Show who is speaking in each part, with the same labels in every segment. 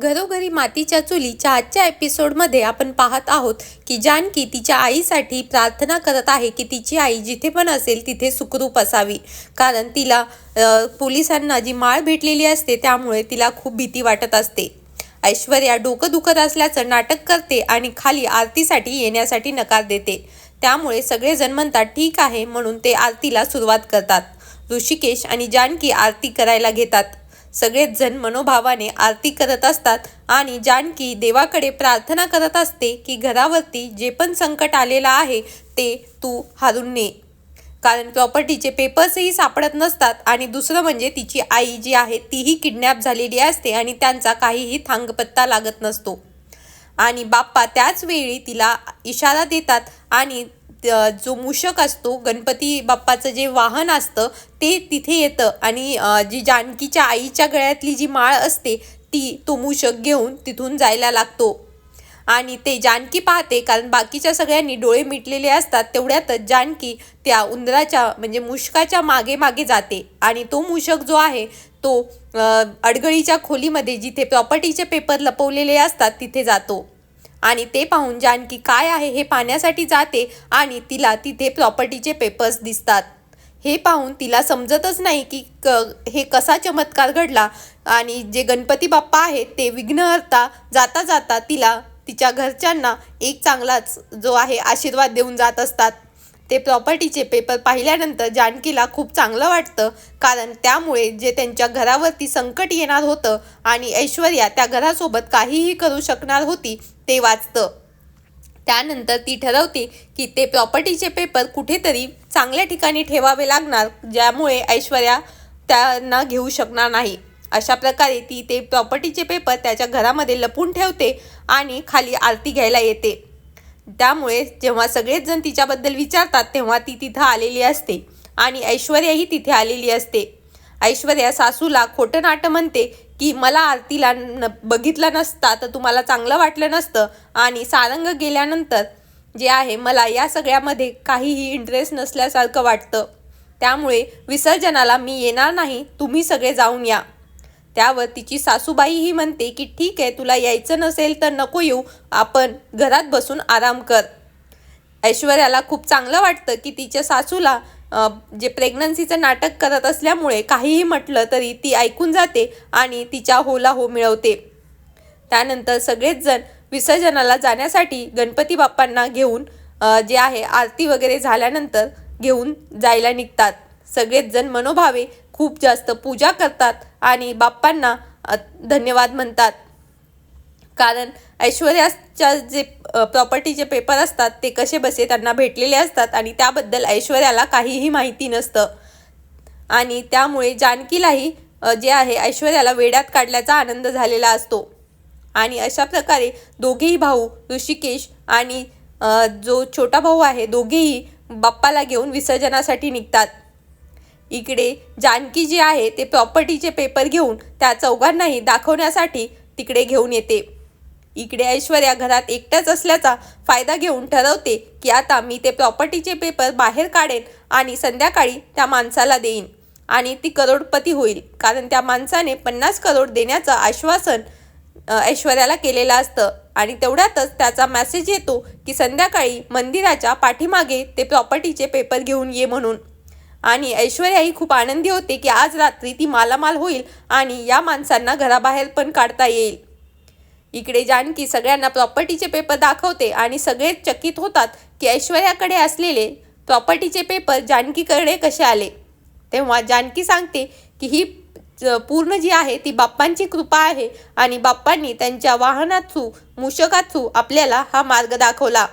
Speaker 1: घरोघरी मातीच्या चुलीच्या आजच्या एपिसोडमध्ये आपण पाहत आहोत की जानकी तिच्या आईसाठी प्रार्थना करत आहे की तिची आई जिथे पण असेल तिथे सुखरूप असावी. कारण तिला पोलिसांना जी माळ भेटलेली असते त्यामुळे तिला खूप भीती वाटत असते. ऐश्वर्या डोकं दुखत असल्याचं नाटक करते आणि खाली आरतीसाठी येण्यासाठी नकार देते. त्यामुळे सगळेजण म्हणतात ठीक आहे म्हणून ते आरतीला सुरुवात करतात. ऋषिकेश आणि जानकी आरती करायला घेतात. सगळेच जण मनोभावाने आरती करत असतात आणि जानकी देवाकडे प्रार्थना करत असते की घरावरती जे पण संकट आलेलं आहे ते तू हारून ने. कारण प्रॉपर्टीचे पेपर्सही सापडत नसतात आणि दुसरं म्हणजे तिची आई जी आहे तीही किडनॅप झालेली असते आणि त्यांचा काहीही थांगपत्ता लागत नसतो. आणि बाप्पा त्याच वेळी तिला इशारा देतात आणि जो मूषक असतो गणपती बाप्पाचं जे वाहन असतं ते तिथे येतं. आणि जी जानकीच्या आईच्या गळ्यातली जी माळ असते ती तो मूषक घेऊन तिथून जायला लागतो. आणि ते जानकी पाहते कारण बाकीच्या सगळ्यांनी डोळे मिटलेले असतात तेवढ्यातच जानकी त्या उंदराच्या म्हणजे मुषकाच्या मागे मागे जाते. आणि तो मूषक जो आहे तो अडगळीच्या खोलीमध्ये जिथे प्रॉपर्टीचे पेपर लपवलेले असतात तिथे जातो. आणि ते पाहून जानकी काय आहे हे पाहण्यासाठी जाते आणि तिला तिथे प्रॉपर्टीचे पेपर्स दिसतात. हे पाहून तिला समजतच नाही की क हे कसा चमत्कार घडला आणि जे गणपती बाप्पा आहेत ते विघ्नहर्ता जाता जाता तिला तिच्या घरच्यांना एक चांगलाच जो आहे आशीर्वाद देऊन जात असतात. ते प्रॉपर्टीचे पेपर पाहिल्यानंतर जानकीला खूप चांगलं वाटतं. कारण त्यामुळे जे त्यांच्या घरावरती संकट येणार होतं आणि ऐश्वर्या त्या घरासोबत काहीही करू शकणार होती ते वाचतं. त्यानंतर ती ठरवते की ते प्रॉपर्टीचे पेपर कुठेतरी चांगल्या ठिकाणी ठेवावे लागणार ज्यामुळे ऐश्वर्या त्यांना घेऊ शकणार नाही. अशा प्रकारे ती ते प्रॉपर्टीचे पेपर त्याच्या घरामध्ये लपून ठेवते आणि खाली आरती घ्यायला येते. त्यामुळे जेव्हा सगळेच जण तिच्याबद्दल विचारतात तेव्हा ती तिथं आलेली असते. आणि ऐश्वर्याही तिथे आलेली असते. ऐश्वर्या सासूला खोटं नाटं म्हणते की मला आरतीला न बघितलं नसता तर तुम्हाला चांगलं वाटलं नसतं. आणि सारंग गेल्यानंतर जे आहे मला या सगळ्यामध्ये काहीही इंटरेस्ट नसल्यासारखं वाटतं. त्यामुळे विसर्जनाला मी येणार नाही. तुम्ही सगळे जाऊन या. त्यावर तिची सासूबाईही म्हणते की ठीक आहे तुला यायचं नसेल तर नको येऊ. आपण घरात बसून आराम कर. ऐश्वर्याला खूप चांगलं वाटतं की तिच्या सासूला जे प्रेग्नन्सीचं नाटक करत असल्यामुळे काहीही म्हटलं तरी ती ऐकून जाते आणि तिच्या होला हो मिळवते. त्यानंतर सगळेच जण विसर्जनाला जाण्यासाठी गणपती बाप्पांना घेऊन जे आहे आरती वगैरे झाल्यानंतर घेऊन जायला निघतात. सगळेच जण मनोभावे खूप जास्त पूजा करतात आणि बाप्पांना धन्यवाद म्हणतात. कारण ऐश्वर्याच्या जे प्रॉपर्टीचे पेपर असतात ते कसे बसे त्यांना भेटलेले असतात आणि त्याबद्दल ऐश्वर्याला काहीही माहिती नसतं. आणि त्यामुळे जानकीलाही जे आहे ऐश्वर्याला वेड्यात काढल्याचा आनंद झालेला असतो. आणि अशा प्रकारे दोघेही भाऊ ऋषिकेश आणि जो छोटा भाऊ आहे दोघेही बाप्पाला घेऊन विसर्जनासाठी निघतात. इकडे जानकी जी आहे ते प्रॉपर्टीचे पेपर घेऊन त्या चौघांनाही दाखवण्यासाठी तिकडे घेऊन येते. इकडे ऐश्वर्या घरात एकट्याच असल्याचा फायदा घेऊन ठरवते की आता मी ते प्रॉपर्टीचे पेपर बाहेर काढेन आणि संध्याकाळी त्या माणसाला देईन. आणि ती करोडपती होईल कारण त्या माणसाने पन्नास करोड देण्याचं आश्वासन ऐश्वर्याला केलेलं असतं. आणि तेवढ्यातच त्याचा मेसेज येतो की संध्याकाळी मंदिराच्या पाठीमागे ते प्रॉपर्टीचे पेपर घेऊन ये म्हणून. आणि ऐश्वर्या ही खूप आनंदी होते की आज रात्री ती मालामाल होईल आणि या माणसांना घराबाहेर पण काढता येईल. इकडे जानकी सगळ्यांना प्रॉपर्टीचे पेपर दाखवते आणि सगळे चकित होतात की ऐश्वर्याकडे असलेले प्रॉपर्टीचे पेपर जानकीकडे कसे आले. तेव्हा जानकी सांगते की ही पूर्ण जी आहे ती बाप्पांची कृपा आहे आणि बाप्पांनी त्यांच्या वाहनाथ्रू थ्रू आपल्याला हा मार्ग दाखवला.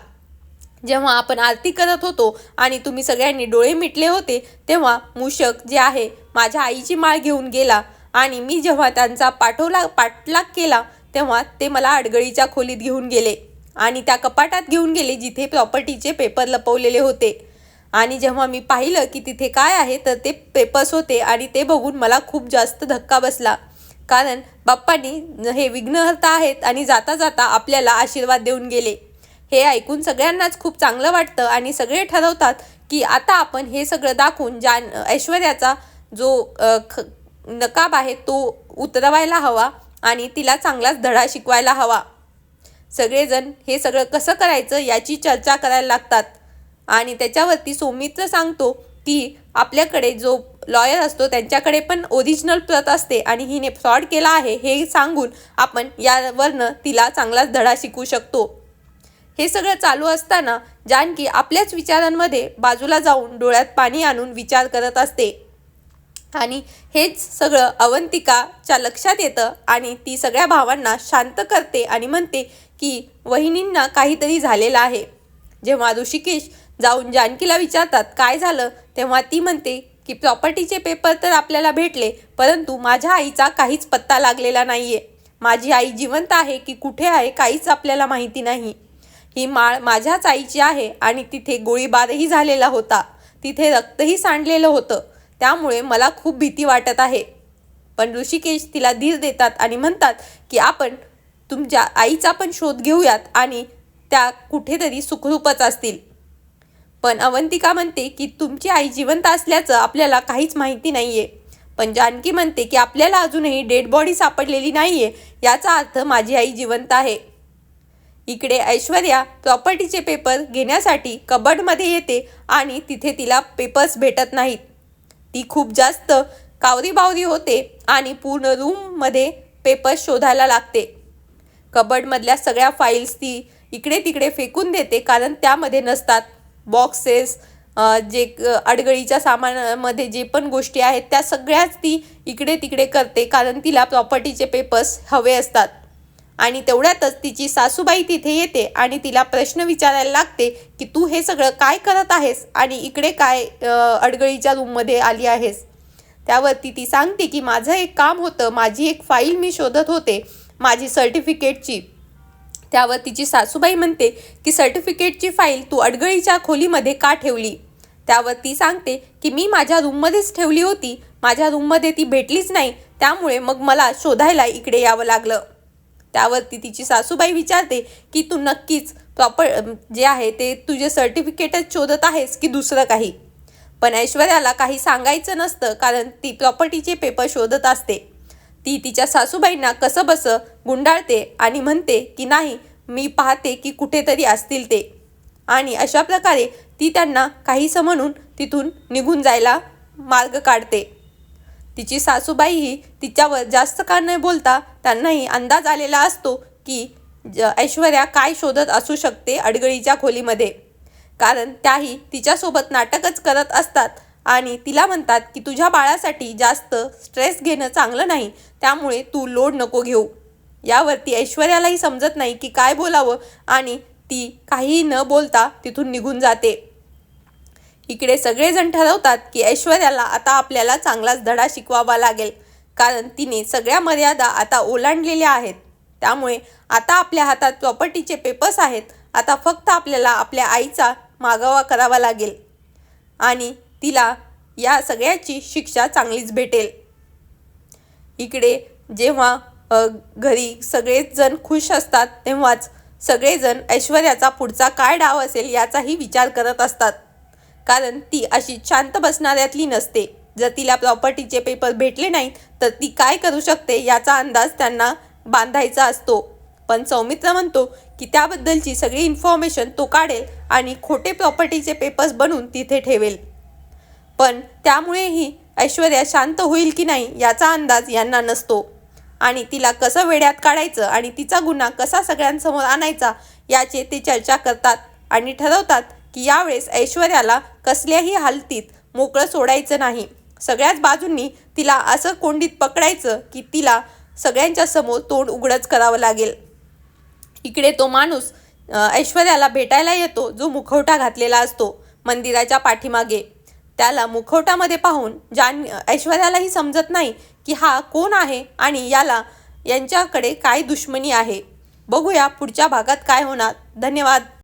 Speaker 1: जेव्हा आपण आरती करत होतो आणि तुम्ही सगळ्यांनी डोळे मिटले होते तेव्हा मूषक जे आहे माझ्या आईची माळ घेऊन गेला आणि मी जेव्हा त्यांचा पाठवला पाठलाग केला तेव्हा ते मला अडगळीच्या खोलीत घेऊन गेले आणि त्या कपाटात घेऊन गेले जिथे प्रॉपर्टीचे पेपर लपवलेले होते. आणि जेव्हा मी पाहिलं की तिथे काय आहे तर ते पेपर्स होते आणि ते बघून मला खूप जास्त धक्का बसला. कारण बाप्पांनी हे विघ्नहर्ता आहेत आणि जाता जाता आपल्याला आशीर्वाद देऊन गेले. हे ऐकून सगळ्यांनाच खूप चांगलं वाटतं आणि सगळे ठरवतात की आता आपण हे सगळं दाखवून जान ऐश्वर्याचा जो ख नकाब आहे तो उतरवायला हवा आणि तिला चांगलाच धडा शिकवायला हवा. सगळेजण हे सगळं कसं करायचं याची चर्चा करायला लागतात आणि त्याच्यावरती सौमित्र सांगतो की आपल्याकडे जो लॉयर असतो त्यांच्याकडे पण ओरिजिनल प्रत असते आणि हिने फ्रॉड केला आहे हे सांगून आपण यावरनं तिला चांगलाच धडा शिकू शकतो. हे सगळं चालू असताना जानकी आपल्याच विचारांमध्ये बाजूला जाऊन डोळ्यात पाणी आणून विचार करत असते. आणि हेच सगळं अवंतिकाच्या लक्षात येतं आणि ती सगळ्या भावांना शांत करते आणि म्हणते की वहिनींना काहीतरी झालेलं आहे. जेव्हा ऋषिकेश जाऊन जानकीला विचारतात काय झालं तेव्हा ती म्हणते की प्रॉपर्टीचे पेपर तर आपल्याला भेटले परंतु माझ्या आईचा काहीच पत्ता लागलेला नाही आहे माझी आई जिवंत आहे की कुठे आहे काहीच आपल्याला माहिती नाही. ही माळ माझ्याच आईची आहे आणि तिथे गोळीबारही झालेला होता. तिथे रक्तही सांडलेलं होतं. त्यामुळे मला खूप भीती वाटत आहे. पण ऋषिकेश तिला धीर देतात आणि म्हणतात की आपण तुमच्या आईचा पण शोध घेऊयात आणि त्या कुठेतरी सुखरूपच असतील. पण अवंतिका म्हणते की तुमची आई जिवंत असल्याचं आपल्याला काहीच माहिती नाही आहे पण जानकी म्हणते की आपल्याला अजूनही डेड बॉडी सापडलेली नाही आहे याचा अर्थ माझी आई जिवंत आहे. इकडे ऐश्वर्या प्रॉपर्टीचे पेपर घेण्यासाठी कबडमध्ये येते आणि तिथे तिला पेपर्स भेटत नाहीत. ती खूप जास्त कावरी बावरी होते आणि पूर्ण रूममध्ये पेपर्स शोधायला लागते. कबडमधल्या सगळ्या फाईल्स ती इकडे तिकडे फेकून देते कारण त्यामध्ये नसतात. बॉक्सेस जे अडगळीच्या सामानामध्ये जे पण गोष्टी आहेत त्या सगळ्याच ती इकडे तिकडे करते कारण तिला प्रॉपर्टीचे पेपर्स हवे असतात. आणि तेवढ्यातच तिची सासूबाई तिथे येते आणि तिला प्रश्न विचारायला लागते की तू हे सगळं काय करत आहेस आणि इकडे काय अडगळीच्या रूममध्ये आली आहेस? त्यावरती ती सांगते की माझं एक काम होतं माझी एक फाईल मी शोधत होते माझी सर्टिफिकेटची. त्यावर तिची सासूबाई म्हणते की सर्टिफिकेटची फाईल तू अडगळीच्या खोलीमध्ये का ठेवली? त्यावर ती सांगते की मी माझ्या रूममध्येच ठेवली होती माझ्या रूममध्ये ती भेटलीच नाही त्यामुळे मग मला शोधायला इकडे यावं लागलं. त्यावरती तिची सासूबाई विचारते की तू नक्कीच प्रॉपर जे आहे ते तुझे सर्टिफिकेटच शोधत आहेस की दुसरं काही? पण ऐश्वर्याला काही सांगायचं नसतं कारण ती प्रॉपर्टीचे पेपर शोधत असते. ती तिच्या सासूबाईंना कसं बसं गुंडाळते आणि म्हणते की नाही मी पाहते की कुठेतरी असतील ते. आणि अशा प्रकारे ती त्यांना काहीसं म्हणून तिथून निघून जायला मार्ग काढते. तिची सासूबाईही तिच्यावर जास्त का न बोलता त्यांनाही अंदाज आलेला असतो की ऐश्वर्या काय शोधत असू शकते अडगळीच्या खोलीमध्ये. कारण त्याही तिच्यासोबत नाटकच करत असतात आणि तिला म्हणतात की तुझ्या बाळासाठी जास्त स्ट्रेस घेणं चांगलं नाही त्यामुळे तू लोड नको घेऊ यावरती ऐश्वर्यालाही समजत नाही की काय बोलावं आणि ती काहीही न बोलता तिथून निघून जाते. इकडे सगळेजण ठरवतात की ऐश्वर्याला आता आपल्याला चांगलाच धडा शिकवावा लागेल. कारण तिने सगळ्या मर्यादा आता ओलांडलेल्या आहेत. त्यामुळे आता आपल्या हातात प्रॉपर्टीचे पेपर्स आहेत. आता फक्त आपल्याला आपल्या आईचा मागोवा करावा लागेल. आणि तिला या सगळ्याची शिक्षा चांगलीच भेटेल. इकडे जेव्हा घरी सगळेच जण खुश असतात तेव्हाच सगळेजण ऐश्वर्याचा पुढचा काय डाव असेल याचाही विचार करत असतात. कारण ती अशी शांत बसणाऱ्यातली नसते. जर तिला प्रॉपर्टीचे पेपर भेटले नाहीत तर ती काय करू शकते याचा अंदाज त्यांना बांधायचा असतो. पण सौमित्र म्हणतो की त्याबद्दलची सगळी इन्फॉर्मेशन तो काढेल आणि खोटे प्रॉपर्टीचे पेपर्स बनवून तिथे ठेवेल. पण त्यामुळेही ऐश्वर्या शांत होईल की नाही याचा अंदाज यांना नसतो. आणि तिला कसं वेड्यात काढायचं आणि तिचा गुन्हा कसा सगळ्यांसमोर आणायचा याचे ते चर्चा करतात आणि ठरवतात की यावेळेस ऐश्वर्याला कसल्याही हालतीत मोकळं सोडायचं नाही. सगळ्याच बाजूंनी तिला असं कोंडीत पकडायचं की तिला सगळ्यांच्या समोर तोंड उघडच करावं लागेल. इकडे तो माणूस ऐश्वर्याला भेटायला येतो जो मुखवटा घातलेला असतो मंदिराच्या पाठीमागे. त्याला मुखवटामध्ये पाहून जान ऐश्वर्यालाही समजत नाही की हा कोण आहे आणि याला यांच्याकडे काय दुश्मनी आहे. बघूया पुढच्या भागात काय होणार. धन्यवाद.